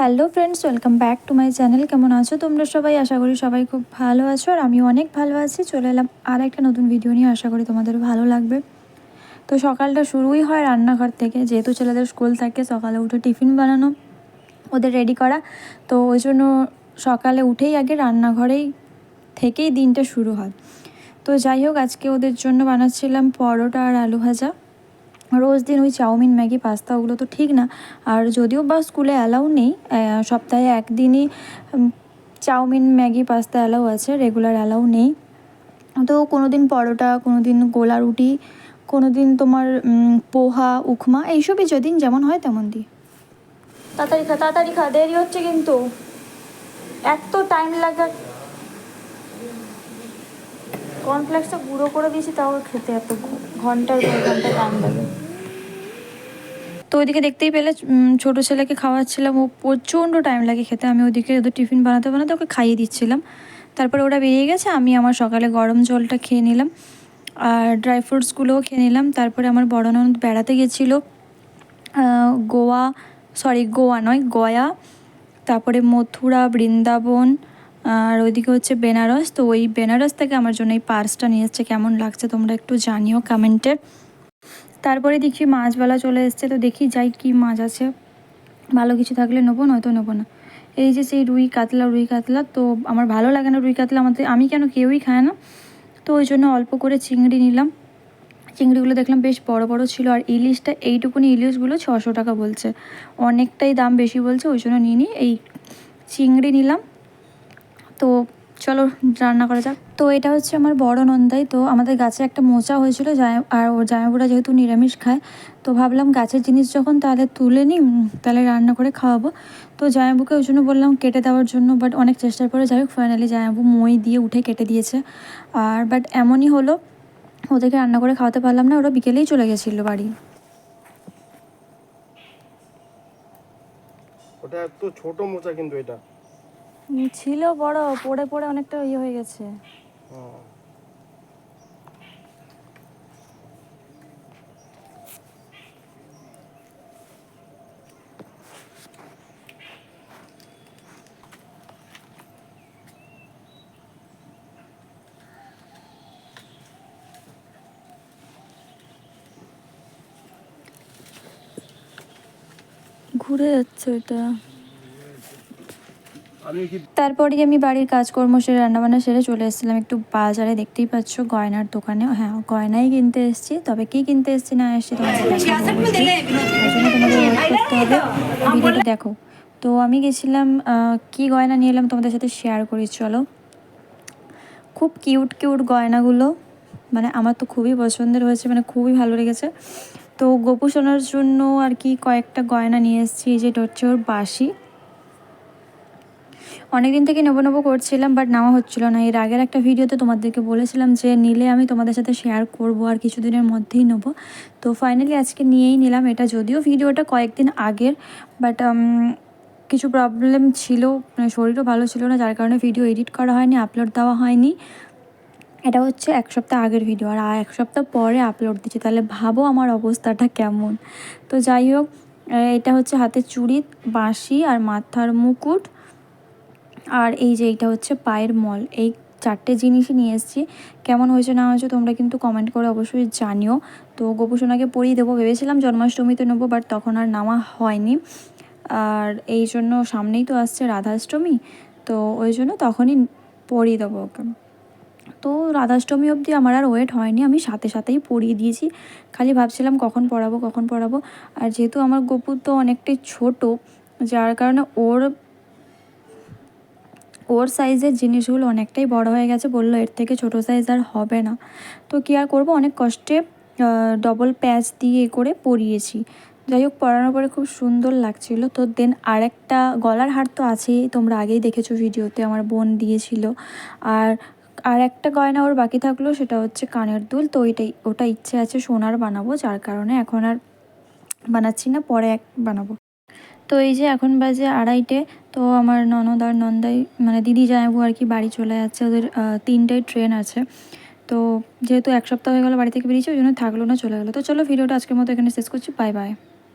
Hello friends welcome back to my channel কেমন আছো তোমরা সবাই? আশা করি সবাই খুব ভালো আছো আর আমিও অনেক ভালো আছি। চলে এলাম আর একটা নতুন ভিডিও নিয়ে। আশা করি তোমাদের ভালো লাগবে। তো সকালটা শুরুই হয় রান্নাঘর থেকে। যেহেতু ছেলেদের স্কুল থাকে, সকালে উঠে টিফিন বানানো, ওদের রেডি করা। তো ওই জন্য সকালে উঠেই আগে রান্নাঘরেই থেকেই দিনটা শুরু হয়। তো যাই হোক, আজকে ওদের জন্য বানাচ্ছিলাম পরোটা আর আলু ভাজা। রোজ দিন ওই চাউমিন, ম্যাগি, পাস্তা ওগুলো তো ঠিক না। আর যদিও বা স্কুলে অ্যালাউ নেই সপ্তাহে একদিনই চাউমিন, ম্যাগি, পাস্তা অ্যালাউ আছে, রেগুলার অ্যালাউ নেই। তো কোনো দিন পরোটা কোনো দিন গোলা রুটি কোনো দিন তোমার পোহা, উখমা, এইসবই যেদিন যেমন হয় তেমন দিই। তাড়াতাড়ি খা তাড়াতাড়ি খা, দেরি হচ্ছে কিন্তু। এত টাইম লাগে। কর্নফ্লেক্সটা গুঁড়ো করে দিয়েছি, তাও খেতে এত ঘণ্টার পর ঘণ্টা টাইম লাগে। তো ওইদিকে দেখতেই পেলে ছোটো ছেলেকে খাওয়াচ্ছিলাম, ও প্রচণ্ড টাইম লাগে খেতে। আমি ওদিকে ওদের টিফিন বানাতে বানাতে ওকে খাইয়ে দিচ্ছিলাম। তারপরে ওরা বেরিয়ে গেছে, আমি আমার সকালে গরম জলটা খেয়ে নিলাম, আর ড্রাই ফ্রুটসগুলোও খেয়ে নিলাম। তারপরে আমার বড় ননদ বেড়াতে গেছিল গোয়া সরি গোয়া নয়, গয়া, তারপরে মথুরা, বৃন্দাবন আর ওইদিকে হচ্ছে বেনারস। তো ওই বেনারস থেকে আমার জন্য এই পার্সটা নিয়ে এসছে। কেমন লাগছে তোমরা একটু জানিও কমেন্টে। তারপরে দেখি মাছবেলা চলে এসছে। তো দেখি যাই কি মাছ আছে। ভালো কিছু থাকলে নেব, নয়তো নেব না। এই যে সেই রুই কাতলা রুই কাতলা। তো আমার ভালো লাগে না রুই কাতলা। আমাদের আমি কেন কেউই খায় না। তো ওই জন্য অল্প করে চিংড়ি নিলাম। চিংড়িগুলো দেখলাম বেশ বড় বড় ছিল। আর ইলিশটা এইটুকুনি ইলিশগুলো ছশো টাকা বলছে। অনেকটাই দাম বেশি বলছে। ওই জন্য নিয়ে নিই এই চিংড়ি নিলাম। তো চলো রান্না করা যাক। তো এটা হচ্ছে আমার বড় নন্দাই। তো আমাদের গাছে একটা মোচা হয়েছিল আর ওর জামাইবুড়া যেহেতু নিরামিষ খায়, তো ভাবলাম গাছের জিনিস যখন তাহলে তুলে নিই তাহলে রান্না করে খাওয়াবো। তো জামাইবুকে ওই জন্য বললাম কেটে দেওয়ার জন্য বাট অনেক চেষ্টার পরে যাই হোক ফাইনালি জামাইবু মই দিয়ে উঠে কেটে দিয়েছে। আর বাট এমনই হলো, ওদেরকে রান্না করে খাওয়াতে পারলাম না, ওরা বিকেলেই চলে গেছিল বাড়ি। ওটা এত ছোট মোচা কিন্তু এটা। ছিল বড় পড়ে পড়ে অনেকটা ইয়ে হয়ে গেছে। ঘুরে যাচ্ছে এটা তারপরে আমি বাড়ির কাজকর্ম সেরে রান্নাবান্না সেরে চলে এসেছিলাম। একটু বাজারে দেখতেই পাচ্ছ গয়নার দোকানে। হ্যাঁ গয়নাই কিনতে এসেছি। তবে কি কিনতে এসেছি না এসেছি তোমাদের ভিডিওটা দেখো তো আমি গেছিলাম কি গয়না নিয়ে এলাম তোমাদের সাথে শেয়ার করি চলো। খুব কিউট কিউট গয়নাগুলো। মানে আমার তো খুবই পছন্দের হয়েছে মানে খুবই ভালো লেগেছে। তো গোপু সোনার জন্য আর কি কয়েকটা গয়না নিয়ে এসেছি যেটা হচ্ছে ওর বাসি অনেক দিন থেকে নেব নেব করছিলাম বাট নেওয়া হচ্ছিল না। এর আগের একটা ভিডিওতে তোমাদেরকে বলেছিলাম যে, নিলে আমি তোমাদের সাথে শেয়ার করব আর কিছুদিনের মধ্যেই নেব। তো ফাইনালি আজকে নিয়েই নিলাম এটা, যদিও ভিডিওটা কয়েকদিন আগের বাট কিছু প্রবলেম ছিল মানে শরীরও ভালো ছিল না, যার কারণে ভিডিও এডিট করা হয়নি আপলোড দেওয়া হয়নি। এটা হচ্ছে এক সপ্তাহ আগের ভিডিও আর এক সপ্তাহ পরে আপলোড দিচ্ছি। তাহলে ভাবো আমার অবস্থাটা কেমন। তো যাই হোক এটা হচ্ছে হাতে চুড়ি, বাঁশি আর মাথার মুকুট। আর এই যে এইটা হচ্ছে পায়ের মল, এই চারটে জিনিসই নিয়ে এসেছি। কেমন হয়েছে না হয়েছে তোমরা কিন্তু কমেন্ট করে অবশ্যই জানিও। তো গোপুসোনাকে পরিয়ে দেবো, ভেবেছিলাম জন্মাষ্টমীতে নেব বাট তখন আর নামা হয়নি। আর এই জন্য সামনেই তো আসছে রাধাষ্টমী, তো ওই জন্য তখনই পরিয়ে দেবো ওকে। তো রাধাষ্টমী অবধি আমার আর ওয়েট হয়নি, আমি সাথে সাথেই পরিয়ে দিয়েছি। খালি ভাবছিলাম কখন পড়াবো কখন পড়াবো। আর যেহেতু আমার গপু তো অনেকটাই ছোট, যার কারণে ওর ওর সাইজের জিনিসগুলো অনেকটাই বড় হয়ে গেছে, বলল এর থেকে ছোট সাইজ আর হবে না। তো কী আর করব? অনেক কষ্টে ডবল প্যাচ দিয়ে করে পরিয়েছি। যাই হোক, পরানোর পরে খুব সুন্দর লাগছিল। তো দেন আরেকটা গলার হার তো আছেই, তোমরা আগেই দেখেছ ভিডিওতে, আমার বোন দিয়েছিল। আর আর একটা গয়না ওর বাকি থাকল, সেটা হচ্ছে কানের দুল। তো ওইটাই, ওটা ইচ্ছে আছে সোনার বানাবো, যার কারণে এখন আর বানাচ্ছি না, পরে এক বানাবো। তো এই যে এখন বাজে আড়াইটে, তো আমার ননদ আর নন্দাই মানে দিদি জামাইবু আর কি বাড়ি চলে যাচ্ছে, ওদের তিনটায় ট্রেন আছে। তো যেহেতু এক সপ্তাহ হয়ে গেলো বাড়ি থেকে বেরিয়েছে, ওই জন্য থাকল না, চলে গেলো। তো চলো, ভিডিওটা আজকের মতো এখানে শেষ করছি। Bye bye